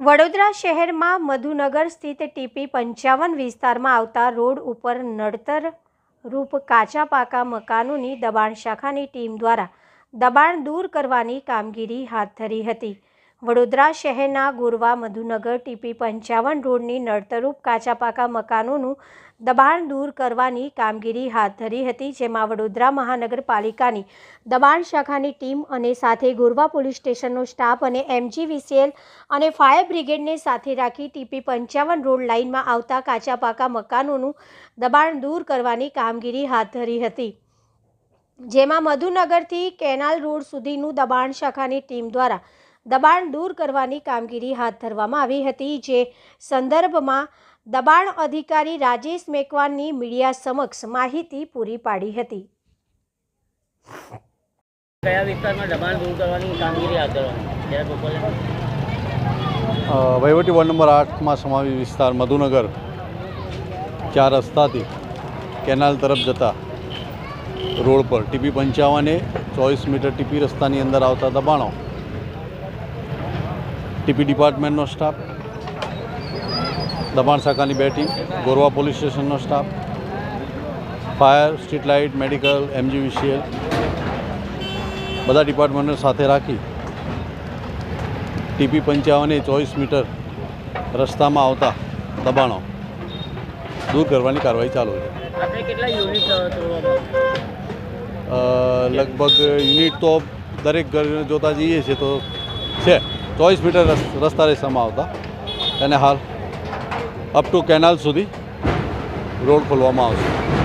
વડોદરા શહેરમાં મધુનગર સ્થિત ટીપી પંચાવન વિસ્તારમાં આવતા રોડ ઉપર નડતર રૂપ કાચા પાકા મકાનોની દબાણ શાખાની ટીમ દ્વારા દબાણ દૂર કરવાની કામગીરી હાથ ધરી હતી. વડોદરા શહેરના ગોરવા મધુનગર ટીપી પંચાવન રોડની નડતરૂપ કાચા પાકા મકાનોનું દબાણ દૂર કરવાની કામગીરી હાથ ધરી હતી, જેમાં વડોદરા મહાનગરપાલિકાની દબાણ શાખાની ટીમ અને સાથે ગોરવા પોલીસ સ્ટેશનનો સ્ટાફ અને એમજીવીસીએલ અને ફાયર બ્રિગેડને સાથે રાખી ટીપી પંચાવન રોડ લાઇનમાં આવતા કાચા પાકા મકાનોનું દબાણ દૂર કરવાની કામગીરી હાથ ધરી હતી. જેમાં મધુનગરથી કેનાલ રોડ સુધીનું દબાણ શાખાની ટીમ દ્વારા દબાણ દૂર કરવાની કામગીરી હાથ ધરવામાં આવી હતી જે સંદર્ભમાં દબાણ અધિકારી રાજેશ મેકવાનની મીડિયા સમક્ષ માહિતી પૂરી પાડી હતી. કયા વિસ્તારમાં દબાણ દૂર કરવાની કામગીરી હાથ ધરવાની જરા ગોપાલ અ, વહીવટી વોર્ડ નંબર આઠમાં સમાવી વિસ્તાર મધુનગર. ચાર રસ્તાથી કેનાલ તરફ જતા રોડ પર. ટીપી પંચાવને ચોવીસ મીટર ટીપી રસ્તાની અંદર આવતા દબાણો. ટીપી ડિપાર્ટમેન્ટનો સ્ટાફ દબાણ શાખાની બે team Gorwa police સ્ટેશનનો staff fire street light medical MGVCL બધા ડિપાર્ટમેન્ટને સાથે રાખી ટીપી પંચાવને ચોવીસ મીટર રસ્તામાં આવતા દબાણો દૂર કરવાની કાર્યવાહી ચાલુ છે. લગભગ યુનિટ તો દરેક ઘર જોતા જઈએ છીએ તો છે. ચોવીસ મીટર રસ- રસ્તા રેસામાં આવતા અને હાલ અપ ટુ કેનાલ સુધી રોડ ખોલવામાં આવશે.